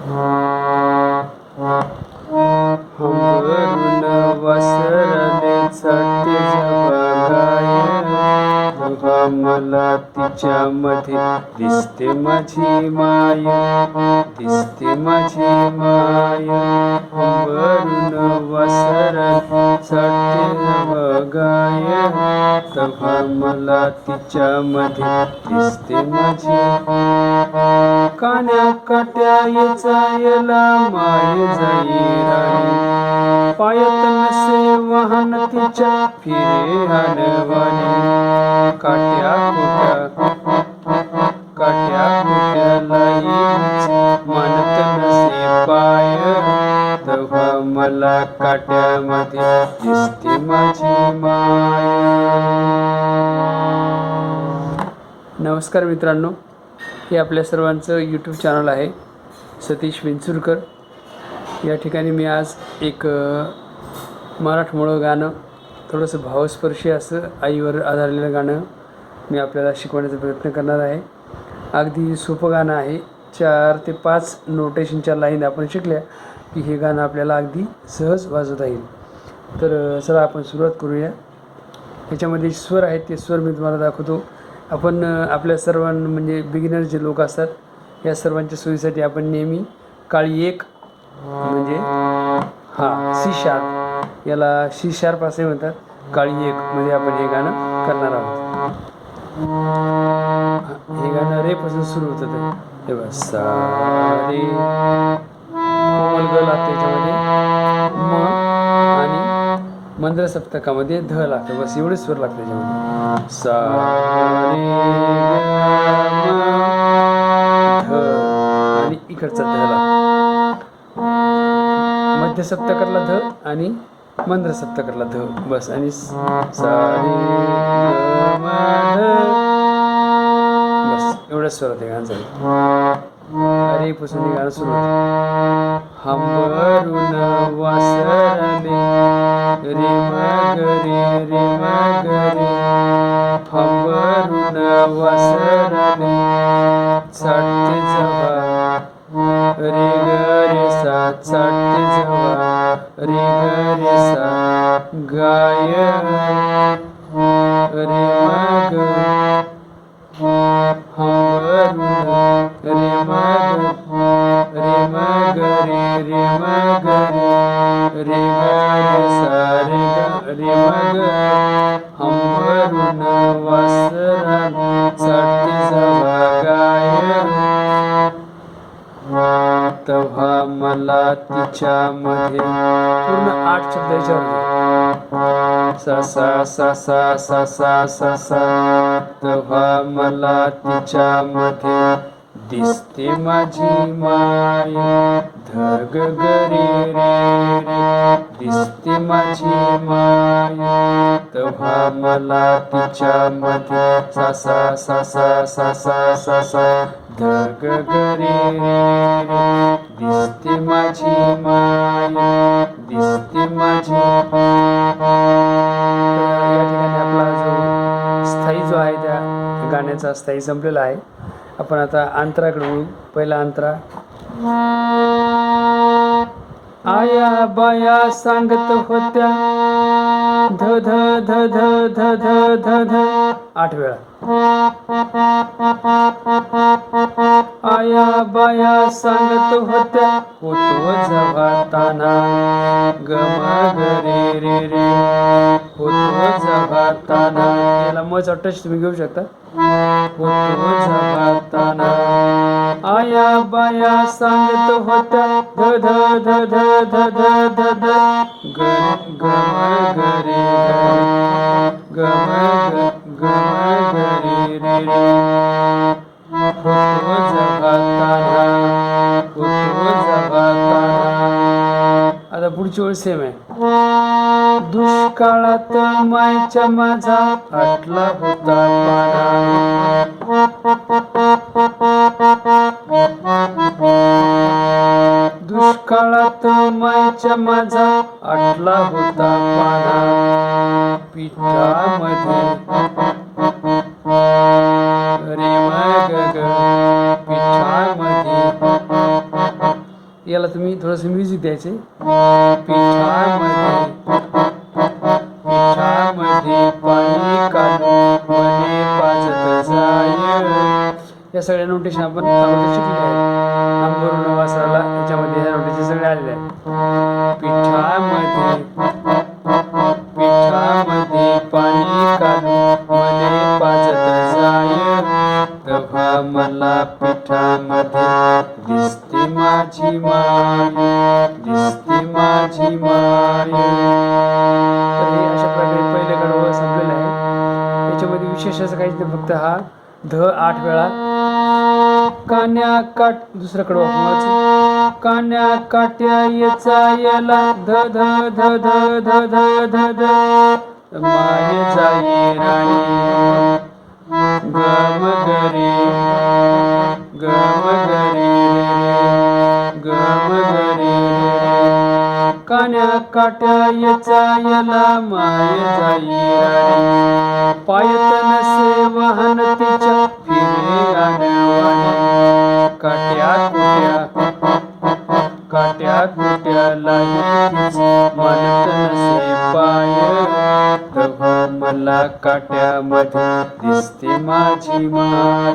Uh... तिच्यामध्ये दिसते माझी माया दिसते माझी माया. हंबरून वसर चटे जबगाय तेव्हा मला तिच्यामध्ये दिसते माझी कान्या काट्या येचायला माय जाई राणी पायत नसे वाहन तिच्या फिरे हनवाने काट्या कुट्या काट्या कुठलाही म्हणत नसे पाय. तेव्हा मला काट्यामध्ये दिसते माझी माय. नमस्कार मित्रांनो हे आपल्या सर्वांचं यूट्यूब चॅनल आहे सतीश विंचुरकर. या ठिकाणी मी आज एक मराठमोळं गाणं थोडंसं भावस्पर्शी असं आईवर आधारलेलं गाणं मी आपल्याला शिकवण्याचा प्रयत्न करणार आहे. अगदी सोपं गाणं आहे. चार ते पाच नोटेशनच्या लाईन आपण शिकल्या की हे गाणं आपल्याला अगदी सहज वाजवता येईल. तर चला आपण सुरुवात करूया. ह्याच्यामध्ये स्वर आहेत ते स्वर मी तुम्हाला दाखवतो. आपण आपल्या सर्वांना म्हणजे बिगिनर जे लोक असतात या सर्वांच्या सोयीसाठी आपण नेहमी काळी एक म्हणजे हा सी शार्प याला सी शार्प असे म्हणतात. काळी एक मध्ये आपण हे गाणं करणार आहोत. हे गाणं रे पासून सुरू होतं ते. हे बघ कोमल ग लागते त्याच्यामध्ये म आणि मंद्र सप्तकामध्ये ध लागतं. बस एवढे स्वर लागतं त्याच्यामध्ये सा आणि इकडचा ध लागतो. मध्य सप्तकातला ध आणि मंत्र सप्तकातला ध बस आणि बस एवढंच स्वर होते गाणं अरे पुसून गाणं सुरू होतं. हंबरून वासरले रे मग रे रे मग रे. हंबरून वासरले चढते जवा रे ग रे सा चढते जवा रे ग रे सा गाय रे मग हंबरून रे मग रे मग रे रे मग रे रे ग रे सा रे ग रे मग हंबरून वासरा चढते जवा गाय तेव्हा मला तिच्यामध्ये पूर्ण आठ शब्द याच्यावर ससा ससा ससा दिसते माझी माया धग गरी रे दिसते माझी माया तेव्हा मला तिच्यामध्ये ससा ससा ससा ससा अथक करे दिसते माझी माया दिसते माझी या जो स्थायी जो आहे त्या गाण्याचा स्थायी संपलेला आहे. आपण आता अंतराकडे वळू. पहिला अंतरा. आया बाया सांगत होत्या ध ध ध ध ध ध ध. आठ वेळा. आया बाया सांगत होत्या होतो जबाताना गम ग रे रे. रे होतो जवाताना याला मच टच तुम्ही घेऊ शकता? होतो जबाताना आया बाया सांगत होत्या ध ध ध ध ध ध ध ध ग गम ग आता पुढची ओळ सेम आहे. दुष्काळात मायच्या माझा आटला होता पाना दुष्काळात मायच्या माझा आटला होता पाना पिठामध्ये याला तुम्ही थोडंसं म्युझिक द्यायचे. पिठामध्ये पिठामध्ये पाणी काढून या सगळ्या नोटेशन आपण अगोदर शिकले आहेत. अंबरून वासराला याच्यामध्ये ह्या नोटेशन सगळे आलेले आहेत. पिठामध्ये पिठामध्ये तर हे पहिलं कडवं संपलेलं आहे. याच्यामध्ये विशेष असं काहीच नाही फक्त हा ध आठ वेळा. कान्या काट दुसरं कडवं आपण कान्या काट्या याचा याला ध ध ध ध ध ध ध ध. माय जाई राणी. गम गरी. गम गरी. गम गरी. कान्या काट्या याला माय जाई. पायतन से वाहन तिच्या फिरे आणवाने काट्या कुट्या काट्या कुट्यालाही तीच? मानत पाय. मला काट्यामध्ये दिसते माझी माय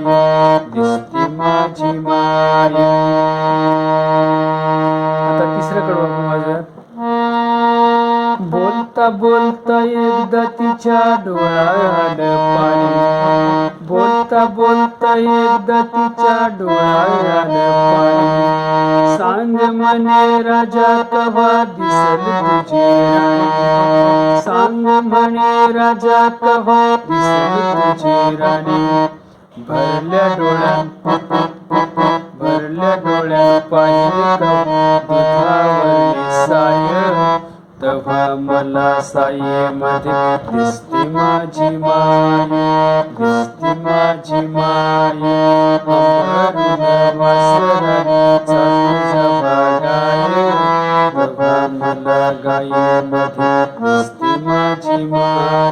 दिसते माझी माय. आता तिसरं कडवं माझं. बोलता बोलता एकदा तिच्या डोळ्यात पाणी. बोलता बोलता एकदा तिच्या डोळ्यात पाणी. सांग म्हणे राजा कवा दिसल तुझी राणी? सांग म्हणे राजा कवा दिसल तुझी राणी? भरल्या डोळ्यात भरल्या डोळ्यात पाणी दुधावरली साय तेव्हा मला सायेमध्ये दिसते माझी माय दिसते माझी माय अंबरून वासराने चालू गाय तेव्हा मला गायेमध्ये माझी माय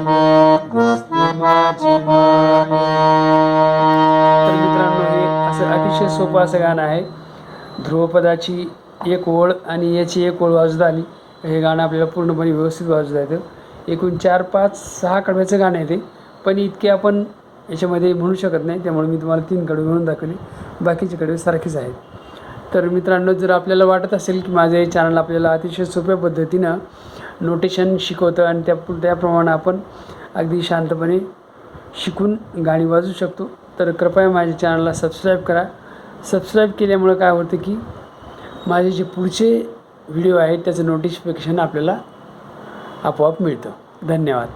माझी माय तर मित्रांनो हे असं अतिशय सोपं असं गाणं आहे. ध्रुवपदाची एक ओळ आणि याची एक ओळ वाजवता आली हे गाणं आपल्याला पूर्णपणे व्यवस्थित वाजवता येतं. एकूण चार पाच सहा कडव्याचं गाणं आहे ते. पण इतके आपण याच्यामध्ये म्हणू शकत नाही त्यामुळे मी तुम्हाला तीन कडवे म्हणून दाखवले. बाकीचे कडवे सारखेच आहेत. तर मित्रांनो जर आपल्याला वाटत असेल की माझं हे चॅनल आपल्याला अतिशय सोप्या पद्धतीनं नोटेशन शिकवतं आणि त्या त्याप्रमाणे आपण अगदी शांतपणे शिकून गाणी वाजू शकतो तर कृपया माझ्या चॅनलला सबस्क्राईब करा. सबस्क्राईब केल्यामुळं काय होतं की माझे जे पुढचे व्हिडिओ आहे त्याचं नोटिफिकेशन आपल्याला आपोआप मिळतं. धन्यवाद.